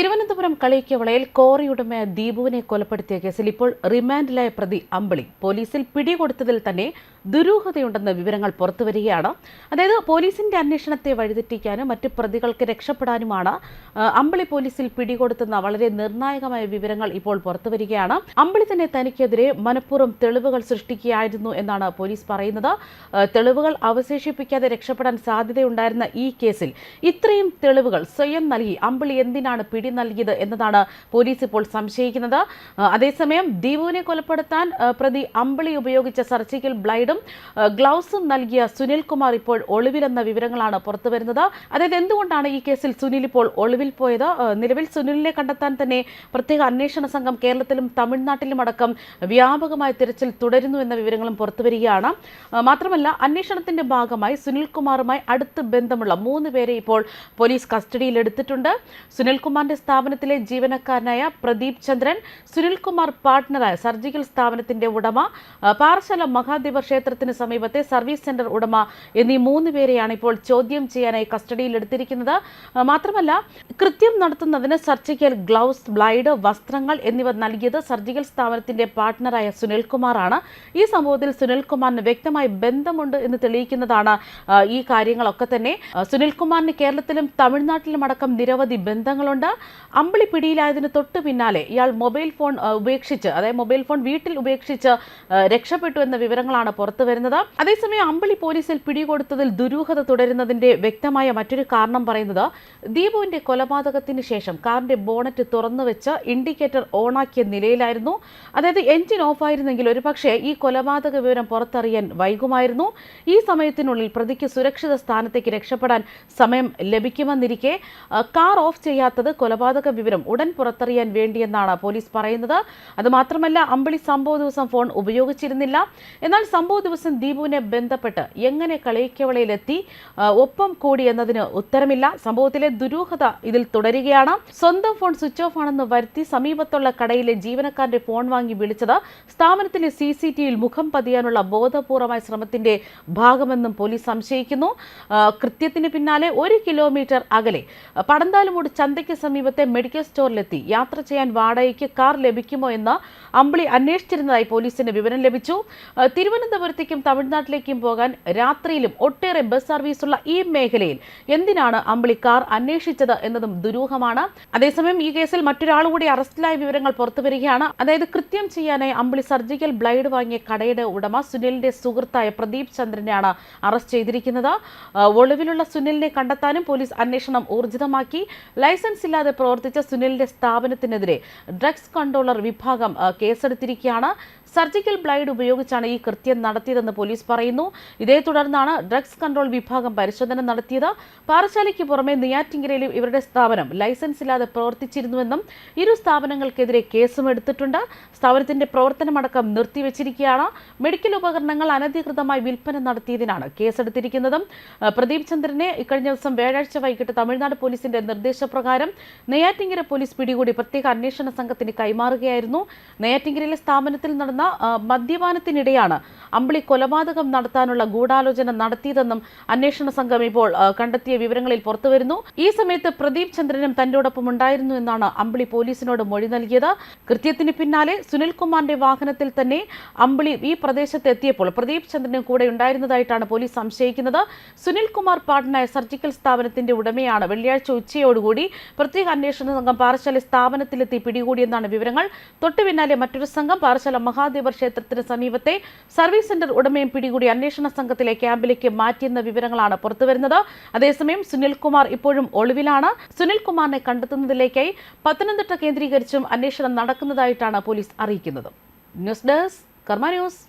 തിരുവനന്തപുരം കളിക്കവളയിൽ കോറിയുടമ ദീപുവിനെ കൊലപ്പെടുത്തിയ കേസിൽ ഇപ്പോൾ റിമാൻഡിലായ പ്രതി അമ്പിളി. പോലീസിൽ പിടികൊടുത്തതിൽ തന്നെ ദുരൂഹതയുണ്ടെന്ന വിവരങ്ങൾ പുറത്തുവരികയാണ് അതായത് പോലീസിന്റെ അന്വേഷണത്തെ വഴിതെറ്റിക്കാനും മറ്റ് പ്രതികൾക്ക് രക്ഷപ്പെടാനുമാണ് അമ്പിളി പോലീസിൽ പിടികൊടുത്തുന്ന വളരെ നിർണായകമായ വിവരങ്ങൾ ഇപ്പോൾ പുറത്തുവരികയാണ് അമ്പിളി തന്നെ തനിക്കെതിരെ മനഃപൂർവം തെളിവുകൾ സൃഷ്ടിക്കുകയായിരുന്നു എന്നാണ് പോലീസ് പറയുന്നത്. തെളിവുകൾ അവശേഷിപ്പിക്കാതെ രക്ഷപ്പെടാൻ സാധ്യതയുണ്ടായിരുന്ന ഈ കേസിൽ ഇത്രയും തെളിവുകൾ സ്വയം നൽകി അമ്പിളി എന്തിനാണ് പിടി നൽകിയത് എന്നതാണ് പോലീസ് ഇപ്പോൾ സംശയിക്കുന്നത്. അതേസമയം ദീപുവിനെ കൊലപ്പെടുത്താൻ പ്രതി അമ്പിളി ഉപയോഗിച്ച സർജിക്കൽ ബ്ലൈഡും ആ, ഗ്ലൗസും നൽകിയ സുനിൽ കുമാർ ഇപ്പോൾ ഒളിവിലെന്ന വിവരങ്ങളാണ് പുറത്തുവരുന്നത്. അതായത് എന്തുകൊണ്ടാണ് ഈ കേസിൽ സുനിൽ ഇപ്പോൾ ഒളിവിൽ പോയത്? നിലവിൽ സുനിലിനെ കണ്ടെത്താൻ തന്നെ പ്രത്യേക അന്വേഷണ സംഘം കേരളത്തിലും തമിഴ്നാട്ടിലും അടക്കം വ്യാപകമായ തിരച്ചിൽ തുടരുന്നു എന്ന വിവരങ്ങളും പുറത്തുവരികയാണ്. വരികയാണ് മാത്രമല്ല അന്വേഷണത്തിന്റെ ഭാഗമായി സുനിൽകുമാറുമായി അടുത്ത് ബന്ധമുള്ള മൂന്ന് പേരെ ഇപ്പോൾ പോലീസ് കസ്റ്റഡിയിൽ എടുത്തിട്ടുണ്ട്. സുനിൽകുമാറിന്റെ സ്ഥാപനത്തിലെ ജീവനക്കാരനായ പ്രദീപ് ചന്ദ്രൻ സുനിൽകുമാർ പാർട്ട്ണറായ സർജിക്കൽ സ്ഥാപനത്തിന്റെ ഉടമ പാറശാല മഹാദേവ ക്ഷേത്രത്തിന് സമീപത്തെ സർവീസ് സെന്റർ ഉടമ എന്നീ മൂന്ന് പേരെയാണ് ഇപ്പോൾ ചോദ്യം ചെയ്യാനായി കസ്റ്റഡിയിൽ എടുത്തിരിക്കുന്നത്. മാത്രമല്ല കൃത്യം നടത്തുന്നതിന് സർജിക്കൽ ഗ്ലൗസ് ബ്ലൈഡ് വസ്ത്രങ്ങൾ എന്നിവ നൽകിയത് സർജിക്കൽ സ്ഥാപനത്തിന്റെ പാർട്ട്ണറായ സുനിൽകുമാറാണ്. ഈ സംഭവത്തിൽ സുനിൽകുമാറിന് വ്യക്തമായ ബന്ധമുണ്ട് എന്ന് തെളിയിക്കുന്നതാണ് ഈ കാര്യങ്ങളൊക്കെ തന്നെ. സുനിൽകുമാറിന് കേരളത്തിലും തമിഴ്നാട്ടിലും അടക്കം നിരവധി ബന്ധങ്ങളുണ്ട്. അമ്പിളി പിടിയിലായതിന് തൊട്ട് പിന്നാലെ ഇയാൾ മൊബൈൽ ഫോൺ ഉപേക്ഷിച്ച് അതായത് മൊബൈൽ ഫോൺ വീട്ടിൽ ഉപേക്ഷിച്ച് രക്ഷപ്പെട്ടു എന്ന വിവരങ്ങളാണ് പുറത്തു വരുന്നത്. അതേസമയം അമ്പിളി പോലീസിൽ പിടികൊടുത്തതിൽ ദുരൂഹത തുടരുന്നതിന്റെ വ്യക്തമായ മറ്റൊരു കാരണം പറയുന്നത് ദീപുവിന്റെ കൊലപാതകത്തിന് ശേഷം കാറിന്റെ ബോണറ്റ് തുറന്നു വെച്ച് ഇൻഡിക്കേറ്റർ ഓണാക്കിയ നിലയിലായിരുന്നു. അതായത് എഞ്ചിൻ ഓഫായിരുന്നെങ്കിൽ ഒരുപക്ഷെ ഈ കൊലപാതക വിവരം പുറത്തറിയാൻ വൈകുമായിരുന്നു. ഈ സമയത്തിനുള്ളിൽ പ്രതിക്ക് സുരക്ഷിത സ്ഥാനത്തേക്ക് രക്ഷപ്പെടാൻ സമയം ലഭിക്കുമെന്നിരിക്കെ കാർ ഓഫ് ചെയ്യാത്തത് കൊലപാതക വിവരം ഉടൻ പുറത്തറിയാൻ വേണ്ടിയെന്നാണ് പോലീസ് പറയുന്നത്. അതുമാത്രമല്ല അമ്പിളി സംഭവ ദിവസം ഫോൺ ഉപയോഗിച്ചിരുന്നില്ല. എന്നാൽ സംഭവ ദിവസം ദീപുവിനെ ബന്ധപ്പെട്ട് എങ്ങനെ കളിക്കവളയിലെത്തി ഒപ്പം കൂടി എന്നതിന് ഉത്തരമില്ല. സംഭവത്തിലെ ദുരൂഹത ഇതിൽ തുടരുകയാണ്. സ്വന്തം ഫോൺ സ്വിച്ച് ഓഫ് ആണെന്ന് വരുത്തി സമീപത്തുള്ള കടയിലെ ജീവനക്കാരന്റെ ഫോൺ വാങ്ങി വിളിച്ചത് സ്ഥാപനത്തിലെ സി സി ടി വിയിൽ മുഖം പതിയാനുള്ള ബോധപൂർവമായ ശ്രമത്തിന്റെ ഭാഗമെന്നും പോലീസ് സംശയിക്കുന്നു. കൃത്യത്തിന് പിന്നാലെ ഒരു കിലോമീറ്റർ അകലെ പടന്താലുമൂട് ചന്തയ്ക്ക് സമീപത്തെ മെഡിക്കൽ സ്റ്റോറിലെത്തി. യാത്ര ചെയ്യാൻ വാടകയ്ക്ക് കാർ ലഭിക്കുമോ എന്ന് അമ്പിളി അന്വേഷിച്ചിരുന്നതായി പോലീസിന് വിവരം ലഭിച്ചു. ആ, തിരുവനന്തപുരത്തേക്കും തമിഴ്നാട്ടിലേക്കും പോകാൻ രാത്രിയിലും ഒട്ടേറെ ബസ് സർവീസുള്ള ഈ മേഖലയിൽ എന്തിനാണ് അമ്പിളി കാർ അന്വേഷിച്ചത് എന്നതും ദുരൂഹമാണ്. അതേസമയം ഈ കേസിൽ മറ്റൊരാളുകൂടി അറസ്റ്റിലായ വിവരങ്ങൾ പുറത്തുവരികയാണ് അതായത് കൃത്യം ചെയ്യാനായി അമ്പിളി സർജിക്കൽ ബ്ലൈഡ് വാങ്ങിയ കടയുടെ ഉടമ സുനിലിന്റെ സുഹൃത്തായ പ്രദീപ് ചന്ദ്രനെയാണ് അറസ്റ്റ് ചെയ്തിരിക്കുന്നത്. ഒളിവിലുള്ള സുനിലിനെ കണ്ടെത്താനും പോലീസ് അന്വേഷണം ഊർജിതമാക്കി. ലൈസൻസ് ഇല്ലാതെ പ്രവർത്തിച്ച സുനിലിന്റെ സ്ഥാപനത്തിനെതിരെ ഡ്രഗ്സ് കൺട്രോളർ വിഭാഗം കേസെടുത്തിരിക്കുകയാണ്. സർജിക്കൽ ബ്ലൈഡ് ഉപയോഗിച്ചാണ് ഈ കൃത്യം നടത്തിയതെന്ന് പോലീസ് പറയുന്നു. ഇതേ തുടർന്നാണ് ഡ്രഗ്സ് കൺട്രോൾ വിഭാഗം പരിശോധന നടത്തിയത്. പാറശാലയ്ക്ക് പുറമെ നെയ്യാറ്റിങ്കരയിലും ഇവരുടെ സ്ഥാപനം ലൈസൻസ് ഇല്ലാതെ പ്രവർത്തിച്ചിരുന്നുവെന്നും ഇരു സ്ഥാപനങ്ങൾക്കെതിരെ കേസും എടുത്തിട്ടുണ്ട്. സ്ഥാപനത്തിന്റെ പ്രവർത്തനമടക്കം നിർത്തിവെച്ചിരിക്കുകയാണ്. മെഡിക്കൽ ഉപകരണങ്ങൾ അനധികൃതമായി വിൽപ്പന നടത്തിയതിനാണ് കേസെടുത്തിരിക്കുന്നതും. പ്രദീപ് ചന്ദ്രനെ ഇക്കഴിഞ്ഞ ദിവസം വ്യാഴാഴ്ച വൈകിട്ട് തമിഴ്നാട് പോലീസിന്റെ നിർദ്ദേശപ്രകാരം നെയ്യാറ്റിങ്കര പോലീസ് പിടികൂടി പ്രത്യേക അന്വേഷണ സംഘത്തിന് കൈമാറുകയായിരുന്നു. നെയ്യാറ്റിങ്കരയിലെ സ്ഥാപനത്തിൽ നടന്ന ആ, മദ്യപാനത്തിനിടെയാണ് അമ്പിളി കൊലപാതകം നടത്താനുള്ള ഗൂഢാലോചന നടത്തിയതെന്നും അന്വേഷണ സംഘം ഇപ്പോൾ കണ്ടെത്തിയ വിവരങ്ങളിൽ പുറത്തുവരുന്നു. ഈ സമയത്ത് പ്രദീപ് ചന്ദ്രനും തന്റോടൊപ്പം ഉണ്ടായിരുന്നു എന്നാണ് അമ്പിളി പോലീസിനോട് മൊഴി നൽകിയത്. കൃത്യത്തിന് പിന്നാലെ സുനിൽകുമാറിന്റെ വാഹനത്തിൽ തന്നെ അമ്പിളി ഈ പ്രദേശത്ത് എത്തിയപ്പോൾ പ്രദീപ് ചന്ദ്രനും കൂടെ ഉണ്ടായിരുന്നതായിട്ടാണ് പോലീസ് സംശയിക്കുന്നത്. സുനിൽകുമാർ പാട്നായ സർജിക്കൽ സ്ഥാപനത്തിന്റെ ഉടമയാണ് വെള്ളിയാഴ്ച ഉച്ചയോടുകൂടി പ്രത്യേക അന്വേഷണ സംഘം പാറശാല സ്ഥാപനത്തിലെത്തി പിടികൂടിയെന്നാണ് വിവരങ്ങൾ. തൊട്ടു പിന്നാലെ മറ്റൊരു സംഘം പാറശാല മഹാദേവ ക്ഷേത്രത്തിന് സമീപത്തെ സർവീസ് സെന്റർ ഉടമയും പിടികൂടി അന്വേഷണ സംഘത്തിലെ ക്യാമ്പിലേക്ക് മാറ്റിയെന്ന വിവരങ്ങളാണ് പുറത്തുവരുന്നത്. അതേസമയം സുനിൽകുമാർ ഇപ്പോഴും ഒളിവിലാണ്. സുനിൽകുമാറിനെ കണ്ടെത്തുന്നതിലേക്കായി പത്തനംതിട്ട കേന്ദ്രീകരിച്ചും അന്വേഷണം നടക്കുന്നതായിട്ടാണ് പോലീസ് അറിയിക്കുന്നത്. News desk Karma news.